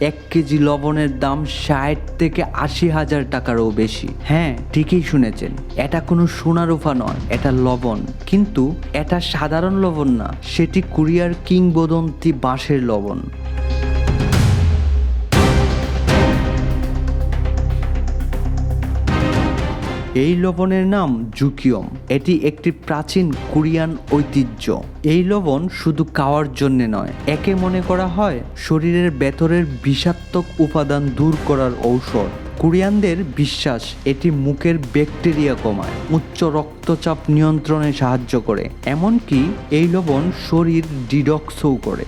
এক কেজি লবণের দাম ষাট থেকে আশি হাজার টাকারও বেশি। হ্যাঁ ঠিকই শুনেছেন। এটা কোনো সোনারোফা নয়, এটা লবণ। কিন্তু এটা সাধারণ লবণ না, সেটি কুরিয়ার কিংবদন্তি বাঁশের লবণ। এই লবণের নাম জুকিয়ম। এটি একটি প্রাচীন কোরিয়ান ঐতিহ্য। এই লবণ শুধু খাওয়ার জন্য নয়, একে মনে করা হয় শরীরের ভেতরের বিষাক্তক উপাদান দূর করার ঔষধ। কোরিয়ানদের বিশ্বাস এটি মুখের ব্যাকটেরিয়া কমায়, উচ্চ রক্তচাপ নিয়ন্ত্রণে সাহায্য করে। এমনকি এই লবণ শরীর ডিডক্সও করে।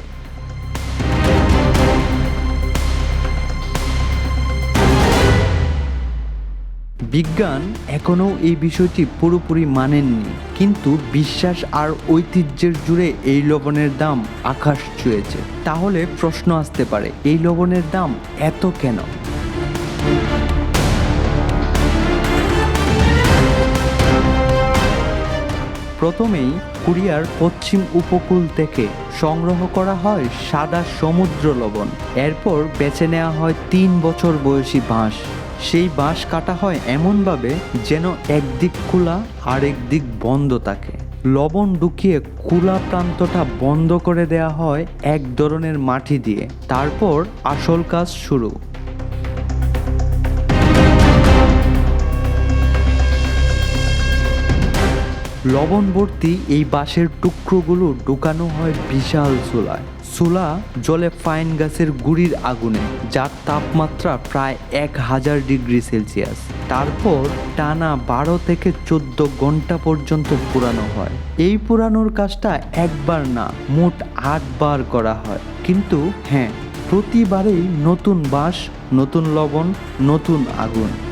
বিজ্ঞান এখনও এই বিষয়টি পুরোপুরি মানেননি। কিন্তু বিশ্বাস আর ঐতিহ্যের জুড়ে এই লবণের দাম আকাশ ছুঁয়েছে। তাহলে প্রশ্ন আসতে পারে, এই লবণের দাম এত কেন? প্রথমেই কোরিয়ার পশ্চিম উপকূল থেকে সংগ্রহ করা হয় সাদা সমুদ্র লবণ। এরপর বেছে নেওয়া হয় তিন বছর বয়সী বাঁশ। সেই বাঁশ কাটা হয় এমনভাবে যেন একদিক খোলা আরেক দিক বন্ধ থাকে। লবণ ঢুকিয়ে খোলা প্রান্তটা বন্ধ করে দেয়া হয় এক ধরনের মাটি দিয়ে। তারপর আসল কাজ শুরু। লবণ ভর্তি এই বাঁশের টুকরোগুলো ঢুকানো হয় বিশাল চুলায়। চুলা জলে ফাইন গাছের গুড়ির আগুনে, যার তাপমাত্রা প্রায় এক হাজার ডিগ্রি সেলসিয়াস। তারপর টানা বারো থেকে চোদ্দ ঘণ্টা পর্যন্ত পুরানো হয়। এই পুরানোর কাজটা একবার না, মোট আটবার করা হয়। কিন্তু হ্যাঁ প্রতিবারেই নতুন বাঁশ, নতুন লবণ, নতুন আগুন।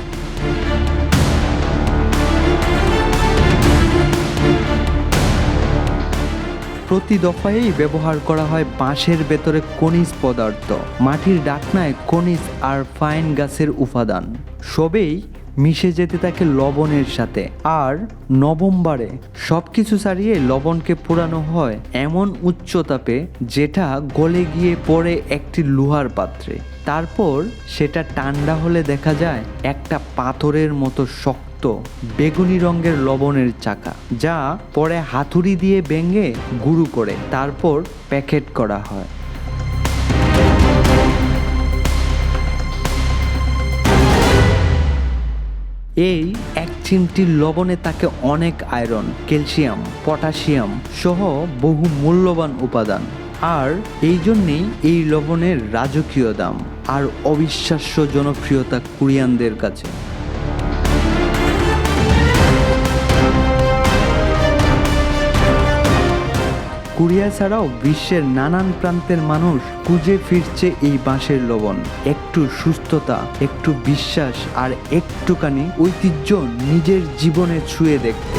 প্রতি দফায়ই ব্যবহার করা হয় বাঁশের ভেতরে খনিজ পদার্থ। মাটির ডাকনায় খনিজ আর ফাইন গাছের উপাদান। সবেই মিশে যেতে থাকে লবণের সাথে। আর নভেম্বরে সব কিছু ছাড়িয়ে লবণকে পোড়ানো হয় এমন উচ্চ তাপে যেটা গলে গিয়ে পড়ে একটি লোহার পাত্রে। তারপর সেটা ঠান্ডা হলে দেখা যায় একটা পাথরের মতো শক্ত বেগুনি রঙের লবণের চাকা, যা পরে হাতুড়ি দিয়ে ভেঙে গুঁড়ো করে তারপর প্যাকেট করা হয়। এই এক চিমটি লবণে তাকে অনেক আয়রন, ক্যালসিয়াম, পটাশিয়াম সহ বহু মূল্যবান উপাদান। আর এই জন্যেই এই লবণের রাজকীয় দাম আর অবিশ্বাস্য জনপ্রিয়তা কোরিয়ানদের কাছে। কোরিয়া ছাড়াও বিশ্বের নানান প্রান্তের মানুষ খুঁজে ফিরছে এই বাঁশের লবণ। একটু সুস্থতা, একটু বিশ্বাস আর একটুখানি ঐতিহ্য নিজের জীবনে ছুঁয়ে দেখতে।